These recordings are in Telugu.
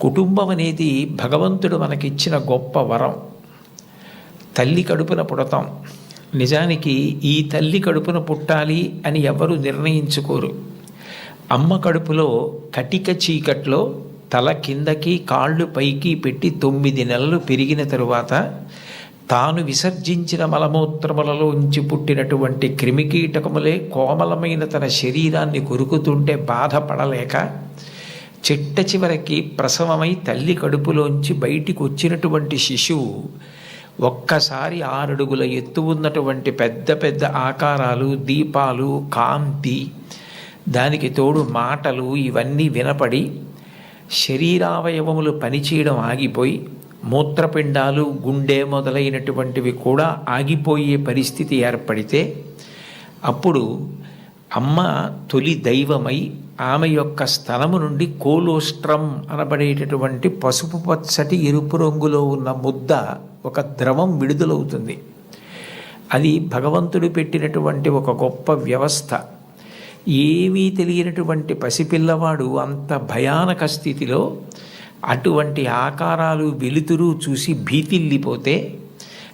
కుటుంబం అనేది భగవంతుడు మనకిచ్చిన గొప్ప వరం. తల్లి కడుపున పుడతాం. నిజానికి ఈ తల్లి కడుపున పుట్టాలి అని ఎవరు నిర్ణయించుకోరు. అమ్మ కడుపులో కటిక చీకట్లో తల కిందకి కాళ్ళు పైకి పెట్టి తొమ్మిది నెలలు పెరిగిన తరువాత తాను విసర్జించిన మలమూత్రములలో ఉంచి పుట్టినటువంటి క్రిమికీటకములే కోమలమైన తన శరీరాన్ని కొరుకుతుంటే బాధపడలేక చిట్ట చివరికి ప్రసవమై తల్లి కడుపులోంచి బయటికి వచ్చినటువంటి శిశువు ఒక్కసారి ఆరడుగుల ఎత్తు ఉన్నటువంటి పెద్ద పెద్ద ఆకారాలు దీపాలు కాంతి దానికి తోడు మాటలు ఇవన్నీ వినపడి శరీరావయవములు పనిచేయడం ఆగిపోయి మూత్రపిండాలు గుండె మొదలైనటువంటివి కూడా ఆగిపోయే పరిస్థితి ఏర్పడితే అప్పుడు అమ్మ తొలి దైవమై ఆమె యొక్క స్థలము నుండి కోలోస్ట్రం అనబడేటటువంటి పసుపు పచ్చటి ఎరుపు రంగులో ఉన్న ముద్ద ఒక ద్రవం విడుదలవుతుంది. అది భగవంతుడు పెట్టినటువంటి ఒక గొప్ప వ్యవస్థ. ఏమీ తెలియనటువంటి పసిపిల్లవాడు అంత భయానక స్థితిలో అటువంటి ఆకారాలు వెలుతురు చూసి భీతిల్లిపోతే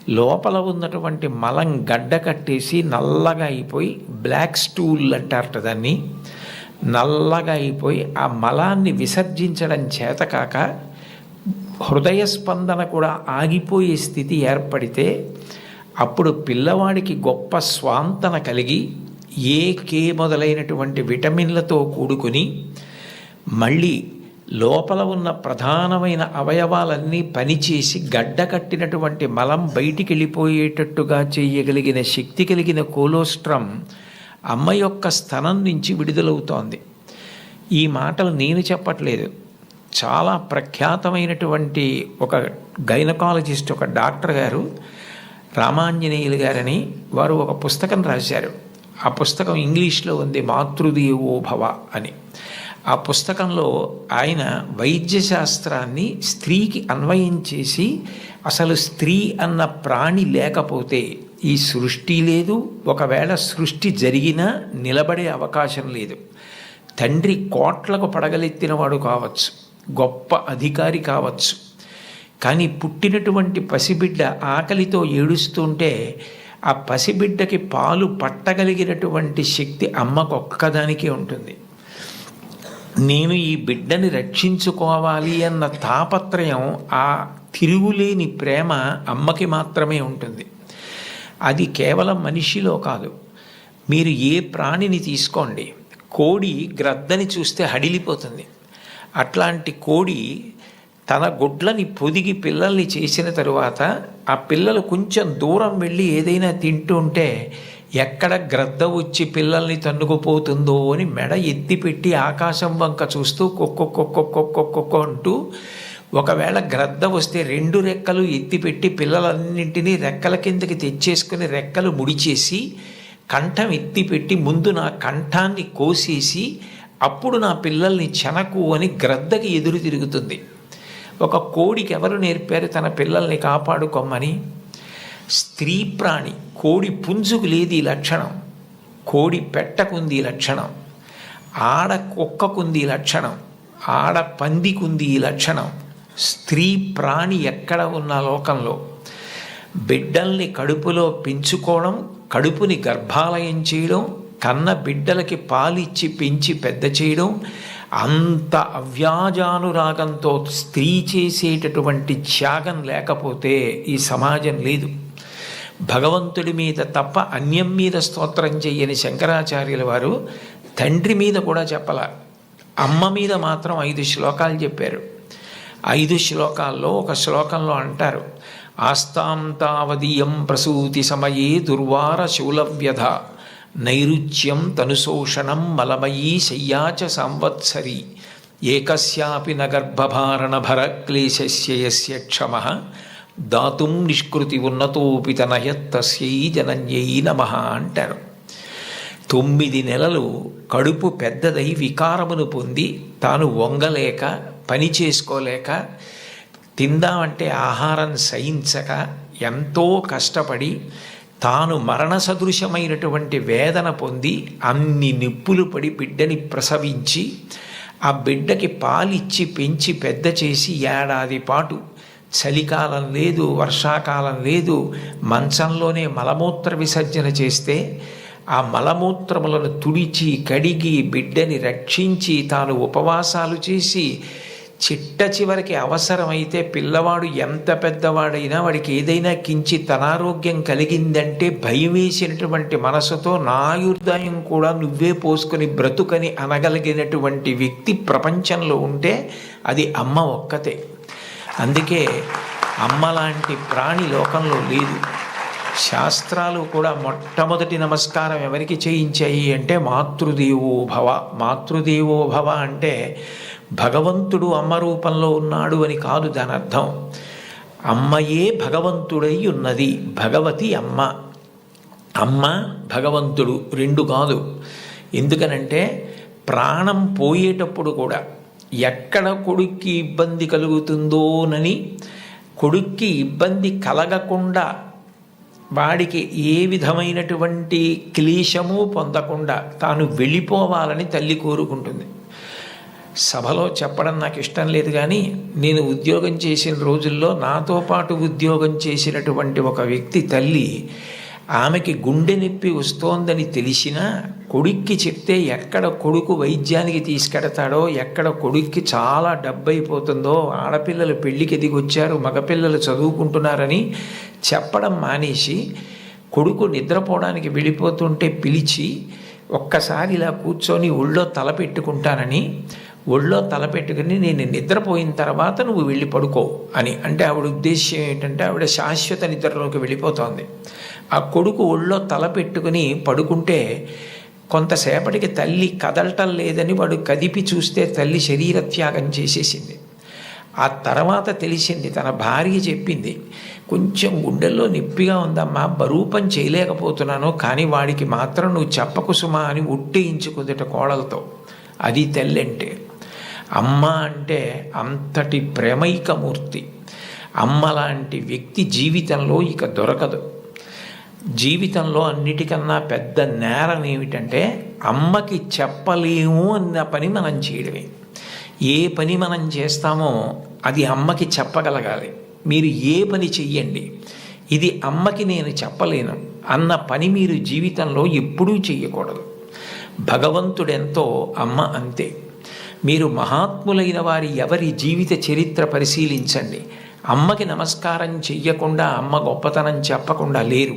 లోపల ఉన్నటువంటి మలం గడ్డ కట్టేసి నల్లగా అయిపోయి బ్లాక్ స్టూల్ అంటారట దాన్ని. నల్లగా అయిపోయి ఆ మలాన్ని విసర్జించడం చేతకాక హృదయ స్పందన కూడా ఆగిపోయే స్థితి ఏర్పడితే అప్పుడు పిల్లవాడికి గొప్ప స్వాంతన కలిగి ఏ కే మొదలైనటువంటి విటమిన్లతో కూడుకుని మళ్ళీ లోపల ఉన్న ప్రధానమైన అవయవాలన్నీ పనిచేసి గడ్డ కట్టినటువంటి మలం బయటికి వెళ్ళిపోయేటట్టుగా చేయగలిగిన శక్తి కలిగిన కోలోస్ట్రం అమ్మ యొక్క స్థనం నుంచి విడుదలవుతోంది. ఈ మాటలు నేను చెప్పట్లేదు. చాలా ప్రఖ్యాతమైనటువంటి ఒక గైనకాలజిస్ట్ ఒక డాక్టర్ గారు రామాంజనేయులు గారని వారు ఒక పుస్తకం రాశారు. ఆ పుస్తకం ఇంగ్లీష్లో ఉంది మాతృదేవోభవ అని. ఆ పుస్తకంలో ఆయన వైద్య శాస్త్రాన్ని స్త్రీకి అన్వయం చేసి అసలు స్త్రీ అన్న ప్రాణి లేకపోతే ఈ సృష్టి లేదు. ఒకవేళ సృష్టి జరిగినా నిలబడే అవకాశం లేదు. తండ్రి కోట్లకు పడగలెత్తినవాడు కావచ్చు. గొప్ప అధికారి కావచ్చు. కానీ పుట్టినటువంటి పసిబిడ్డ ఆకలితో ఏడుస్తుంటే ఆ పసిబిడ్డకి పాలు పట్టగలిగినటువంటి శక్తి అమ్మకు ఒక్కదానికే ఉంటుంది. నేను ఈ బిడ్డని రక్షించుకోవాలి అన్న తాపత్రయం ఆ తిరుగులేని ప్రేమ అమ్మకి మాత్రమే ఉంటుంది. అది కేవలం మనిషిలో కాదు. మీరు ఏ ప్రాణిని తీసుకోండి కోడి గ్రద్దని చూస్తే హడిలిపోతుంది. అట్లాంటి కోడి తన గుడ్లని పొదిగి పిల్లల్ని చేసిన తరువాత ఆ పిల్లలు కొంచెం దూరం వెళ్ళి ఏదైనా తింటుంటే ఎక్కడ గ్రద్ద వచ్చి పిల్లల్ని తన్నుకుపోతుందో అని మెడ ఎత్తిపెట్టి ఆకాశం వంక చూస్తూ కుక్కొక్కొక్కొక్కొక్కొక్కొక్క అంటూ ఒకవేళ గ్రద్ద వస్తే రెండు రెక్కలు ఎత్తిపెట్టి పిల్లలన్నింటినీ రెక్కల కిందకి తెచ్చేసుకుని రెక్కలు ముడిచేసి కంఠం ఎత్తిపెట్టి ముందు నా కంఠాన్ని కోసేసి అప్పుడు నా పిల్లల్ని చెనకు అని గ్రద్దకి ఎదురు తిరుగుతుంది. ఒక కోడికి ఎవరు నేర్పారు తన పిల్లల్ని కాపాడుకోమని? స్త్రీ ప్రాణి కోడి పుంజుకు లేదు ఈ లక్షణం. కోడి పెట్టకుంది లక్షణం. ఆడ కుక్కకుంది లక్షణం. ఆడ పందికుంది ఈ లక్షణం. స్త్రీ ప్రాణి ఎక్కడ ఉన్న లోకంలో? బిడ్డల్ని కడుపులో పెంచుకోవడం కడుపుని గర్భాలయం చేయడం కన్న బిడ్డలకి పాలిచ్చి పెంచి పెద్ద చేయడం అంత అవ్యాజానురాగంతో స్త్రీ చేసేటటువంటి త్యాగం లేకపోతే ఈ సమాజం లేదు. భగవంతుడి మీద తప్ప అన్యం మీద స్తోత్రం చెయ్యని శంకరాచార్యుల వారు తండ్రి మీద కూడా చెప్పల. అమ్మ మీద మాత్రం ఐదు శ్లోకాలు చెప్పారు. ఐదు శ్లోకాల్లో ఒక శ్లోకంలో అంటారు. ఆస్తాం తావదీయం ప్రసూతి సమయే దుర్వార శూలవ్యధ. నైరుచ్యం తనుశోషణం మలమయీ శయ్యాచ సంవత్సరి. ఏకస్యాపి నగర్భభారణ భరక్లేశస్య క్షమ. దాతుం నిష్కృతి ఉన్నతోపి తనయత్తస్యై జనన్యై నమ అంటారు. తొమ్మిది నెలలు కడుపు పెద్దదై వికారమును పొంది తాను వంగలేక పని చేసుకోలేక తిందామంటే ఆహారం సహించక ఎంతో కష్టపడి తాను మరణ సదృశమైనటువంటి వేదన పొంది అన్ని నిప్పులు పడి బిడ్డని ప్రసవించి ఆ బిడ్డకి పాలిచ్చి పెంచి పెద్ద చేసి ఏడాది పాటు చలికాలం లేదు వర్షాకాలం లేదు మంచంలోనే మలమూత్ర విసర్జన చేస్తే ఆ మలమూత్రములను తుడిచి కడిగి బిడ్డని రక్షించి తాను ఉపవాసాలు చేసి చిట్ట చివరికి అవసరమైతే పిల్లవాడు ఎంత పెద్దవాడైనా వాడికి ఏదైనా కించి అనారోగ్యం కలిగిందంటే భయం వేసినటువంటి మనసుతో నాయుర్దాయం కూడా నువ్వే పోసుకొని బ్రతుకని అనగలిగినటువంటి వ్యక్తి ప్రపంచంలో ఉంటే అది అమ్మ ఒక్కతే. అందుకే అమ్మ లాంటి ప్రాణి లోకంలో లేదు. శాస్త్రాలు కూడా మొట్టమొదటి నమస్కారం ఎవరికి చేయించాయి అంటే మాతృదేవో భవ. మాతృదేవో భవ అంటే భగవంతుడు అమ్మ రూపంలో ఉన్నాడు అని కాదు దాని అర్థం అమ్మయే భగవంతుడై ఉన్నది. భగవతి అమ్మ. అమ్మ భగవంతుడు రెండు కాదు. ఎందుకనంటే ప్రాణం పోయేటప్పుడు కూడా ఎక్కడ కొడుక్కి ఇబ్బంది కలుగుతుందోనని కొడుక్కి ఇబ్బంది కలగకుండా వాడికి ఏ విధమైనటువంటి క్లేశము పొందకుండా తాను వెళ్ళిపోవాలని తల్లి కోరుకుంటుంది. సభలో చెప్పడం నాకు ఇష్టం లేదు కానీ నేను ఉద్యోగం చేసిన రోజుల్లో నాతో పాటు ఉద్యోగం చేసినటువంటి ఒక వ్యక్తి తల్లి ఆమెకి గుండె నొప్పి వస్తోందని తెలిసినా కొడుక్కి చెప్తే ఎక్కడ కొడుకు వైద్యానికి తీసుకెడతాడో ఎక్కడ కొడుక్కి చాలా డబ్బు అయిపోతుందో ఆడపిల్లలు పెళ్ళికి ఎదిగొచ్చారు మగపిల్లలు చదువుకుంటున్నారని చెప్పడం మానేసి కొడుకు నిద్రపోవడానికి వెళ్ళిపోతుంటే పిలిచి ఒక్కసారి ఇలా కూర్చొని ఒళ్ళో తల పెట్టుకుంటానని ఒళ్ళో తల పెట్టుకుని నేను నిద్రపోయిన తర్వాత నువ్వు వెళ్ళి పడుకో అని. అంటే ఆవిడ ఉద్దేశ్యం ఏంటంటే ఆవిడ శాశ్వత నిద్రలోకి వెళ్ళిపోతోంది. ఆ కొడుకు ఒళ్ళో తల పెట్టుకుని పడుకుంటే కొంతసేపటికి తల్లి కదలటం లేదని వాడు కదిపి చూస్తే తల్లి శరీర త్యాగం చేసేసింది. ఆ తర్వాత తెలిసింది తన భార్య చెప్పింది కొంచెం గుండెల్లో నొప్పిగా ఉందమ్మా బరూపం చేయలేకపోతున్నాను కానీ వాడికి మాత్రం నువ్వు చెప్పకు సుమా అని ఉట్టేయించుకుందట కోడలతో. అది తెల్లంటే అమ్మ అంటే అంతటి ప్రేమైకమూర్తి అమ్మ లాంటి వ్యక్తి జీవితంలో ఇక దొరకదు. జీవితంలో అన్నిటికన్నా పెద్ద నేరం ఏమిటంటే అమ్మకి చెప్పలేము అన్న పని మనం చేయడమే. ఏ పని మనం చేస్తామో అది అమ్మకి చెప్పగలగాలి. మీరు ఏ పని చెయ్యండి ఇది అమ్మకి నేను చెప్పలేను అన్న పని మీరు జీవితంలో ఎప్పుడూ చెయ్యకూడదు. భగవంతుడెంతో అమ్మ అంతే. మీరు మహాత్ములైన వారి ఎవరి జీవిత చరిత్ర పరిశీలించండి. అమ్మకి నమస్కారం చెయ్యకుండా అమ్మ గొప్పతనం చెప్పకుండా లేరు.